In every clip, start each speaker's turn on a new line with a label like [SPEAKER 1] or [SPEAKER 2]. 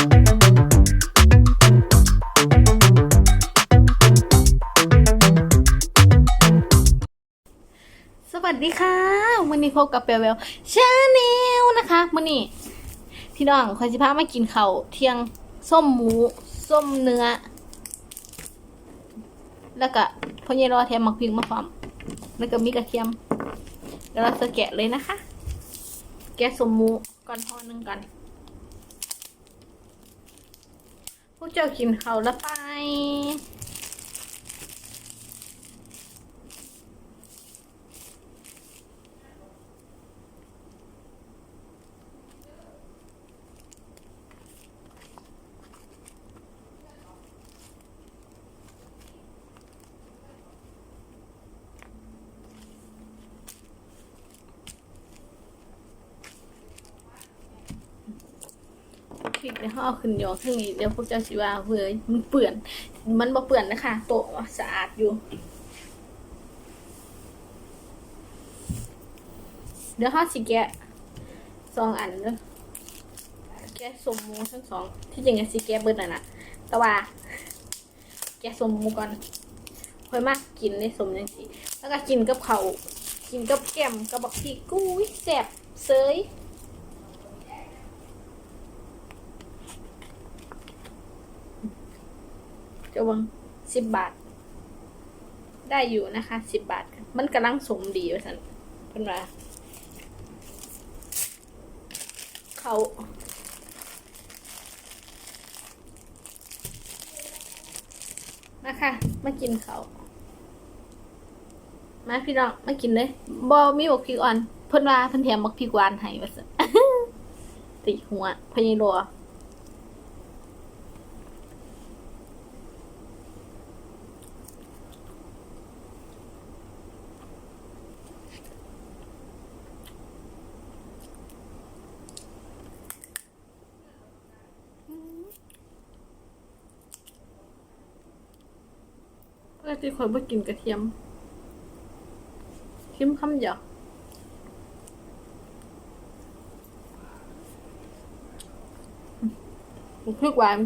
[SPEAKER 1] สวัสดีค่ะวันนี้พบกับเปลเวลชาแนลนะคะวันนี้พี่น้องคอยสิพามากินเขาวเที่ยงส้มหมู ส้มเนื้อ แล้วก็พอเยรอแถมมักพริกมาพร้อมแล้วก็มีกระเทียมเดี๋ยวเราจะแกะเลยนะคะ แกะสมหมูก่อนพอหนึ่งก่อน พวกเจ้ากินเขาวแล้วไป เดี๋ยวเขาเอาขึ้นยอข้งนี้เดี๋ยวพวกเจ้าสิว่าเว้ยมันเปื่อน มันบ่เปื่อนนะคะโตะสะอาดอยู่เดี๋ยวเขาสิแกะสองอันเด้อแกะสมมูทั้งสองที่จริงอะสิแกะเบิดน่ะนะแต่ว่า แกะสมมูก่อนค่อยมากกินในสมจังสิแล้วก็กินกับเขากินกับแกมกับบักพริกกุ้ยแซ่บเซย จะวังสิบบาท ได้อยู่นะคะสิบบาท มันกำลังสมดีว่าสันเพิ่นว่าเขานะคะมากินเขามาพี่น้อง มากินเลยบอมีบอกพริกอ่อน เพิ่นว่าเพิ่นแถมบอกพริกหวานให้ว่าสันติหัวพญรัว ติคนไม่กินกระเทียมคิมคำเดียวอืมพริกหวาน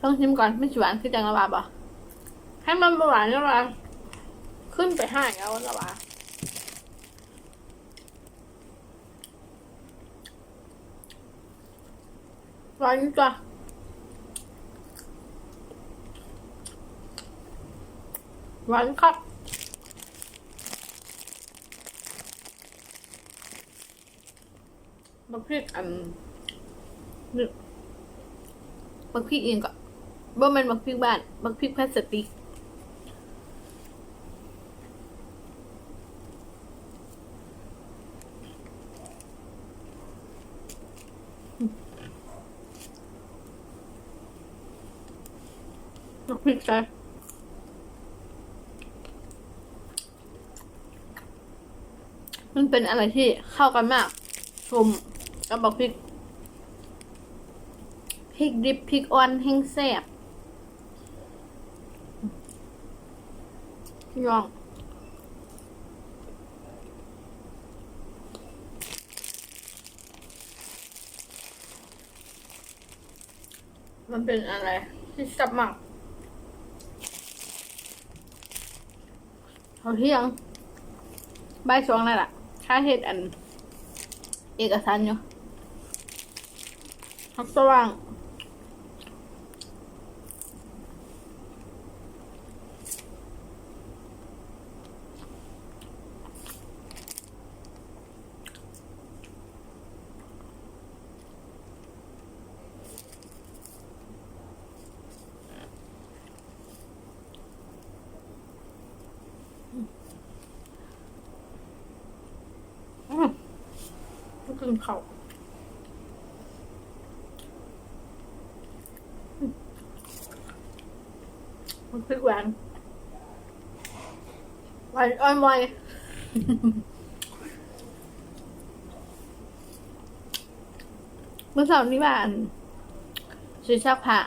[SPEAKER 1] ต้องชิมก่อนไม่หวานคือจังละบาบ่ให้มันบ่หวานละบาขึ้นไปห้าแล้วละบาหวานจ้ะ หวานครับบักพริกอันนี่บักพริกเองก็บ่แม่นบักพริกบ้านบักพริกพลาสติกบักพริกใส่ มันเป็นอะไรที่เข้ากันมากชมกับบักพริก พริกดิบพริกอ่อนแห้งแซ่บพี่น้องมันเป็นอะไรที่แซ่บมากเขาเที่ยงใบายสองนั่นแหละ ค่าเฮ็ดอัน เอกสารอยู่ฮักสว่าง อืม กินเขาวอืมมันพริกหวนหวานอ้อยมอยเมื่อสาร์นี้บ้านซื้อชักผ้า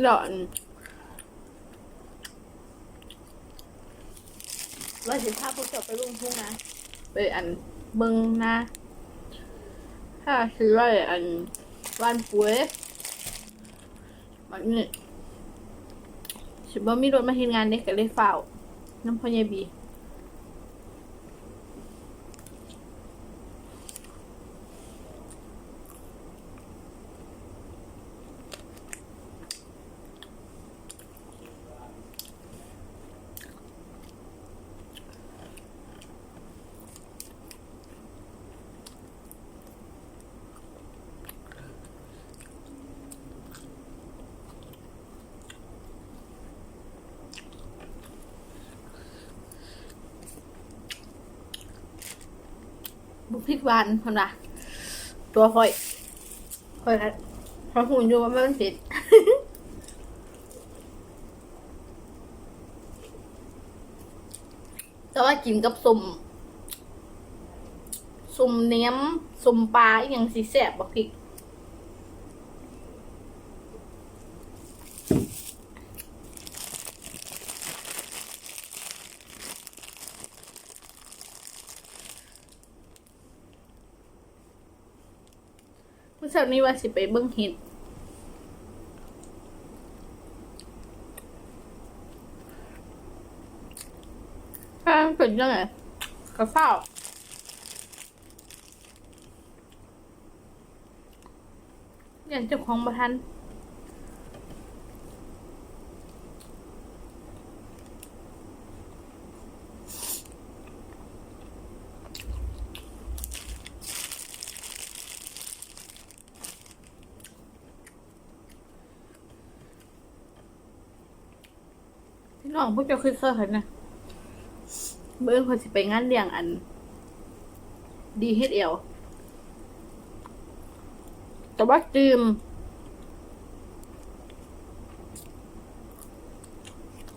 [SPEAKER 1] หล่อน ว่าสิพาพวกเจ้าไปลงทุ่งนะไปอันเบิงนะ ถ้าคือว่าอันวันป่วยแบบนี้สิบ่มีรถมาเห็นงานเด็กก็เลยเฝ้าน้ำพ่อใหญ่บี บุ พริกหวานคนละตัวค่อยค่อยครับเพราะหุ่นอยู่ว่ามันผิดแต่ว่ากินกับสุ่มสุ่มเนี้ยมสมปลาอย่างสีแสบบอกพริก เมื่อเช้านี้ว่าสิไปเบิ้งเห็ดข้าเป็นยังไงกระเฝ้าอย่างเจ้าของประทัน พี่น้องพวกเจ้าคือเซอร์เห็นนะเมื่อคนสิไปงานเลี้ยงอัน ดีเฮ็ดเอวแต่ว่าจืม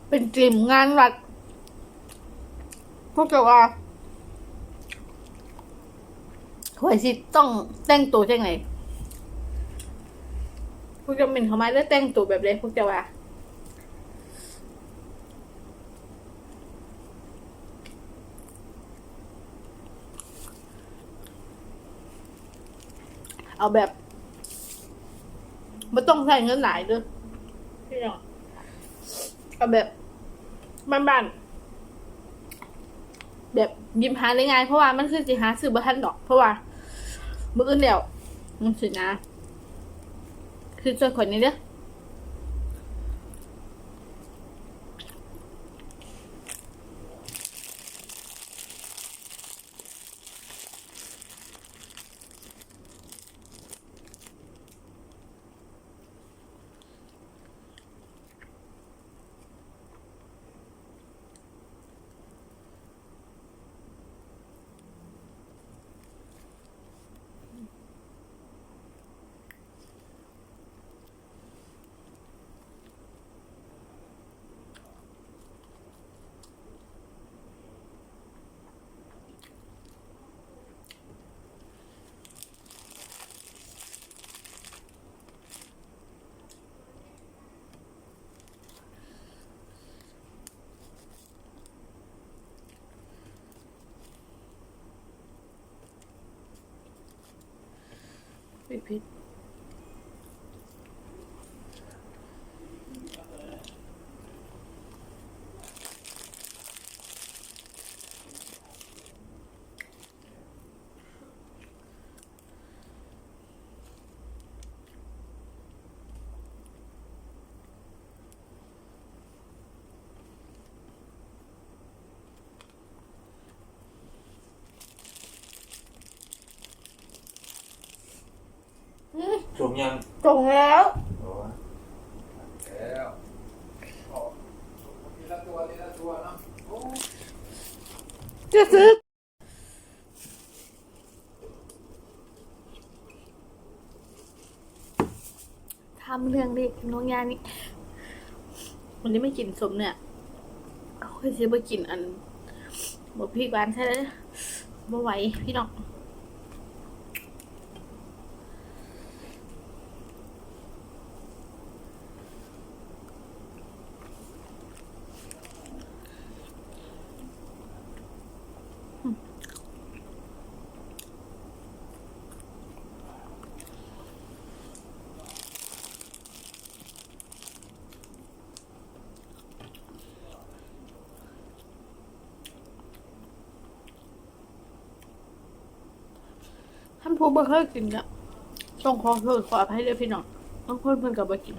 [SPEAKER 1] เป็นจิมงานวัดพวกเจ้าว่าหวยสิต้องแต่งตัวจังไงพวกเจ้าเป็นเขามาแล้วแต่งตัวแบบไรพวกเจ้าว่า เอาแบบไม่ต้องใส่เงินหลายเด้วยพี่น้องเอาแบบบ้านๆแบบยิมหาได้ง่ายเพราะว่ามันคือสิหาซื้อบ่ทันดอก เพราะว่ามื้ออื่นแล้วมันสินะ คือช่วยคนนี้เด้อ ผิ ดผิดอืม
[SPEAKER 2] จมยัง
[SPEAKER 1] ตรงแล้ว
[SPEAKER 2] โอ้
[SPEAKER 3] แล้วออกทีละตัวทีละตัวเนาะโอ้
[SPEAKER 1] จะซื้อทำเรื่องเด็กน้องยานี่วันนี้ไม่กินสมเนี่ยเขาเคยซื้อมากินอันบอกพี่กวานใช่ไหมบ่ไหวพี่น้อง ผู้บ่เคยกินก็ต้องของโทษขออภัยด้วยพี่น้องบางคนเพิ่อนก็บ่กิน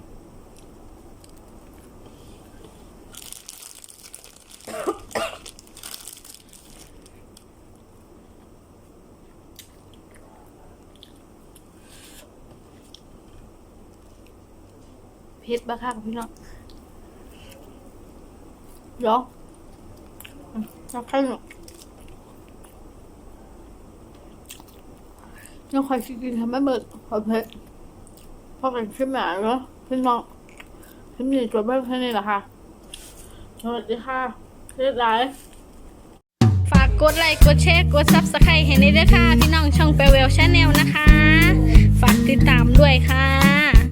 [SPEAKER 1] เผ็ดบ้าค่ะพี่น้องเดี๋ยวอืมนักให้ แล้วใครกินทำให้เบิดขอเพชรพอกันขึ้นมาเนาะพี่น้องพี่มีตัวเบิกแค่นี้แะคะสวัสดีค่ะเรียบรฝากกดไลค์กดแชร์กดซับสไครต์ให้ในด้วยค่ะ พี่น้องช่องแปลเวลชาแนลนะคะ ฝากติดตามด้วยค่ะ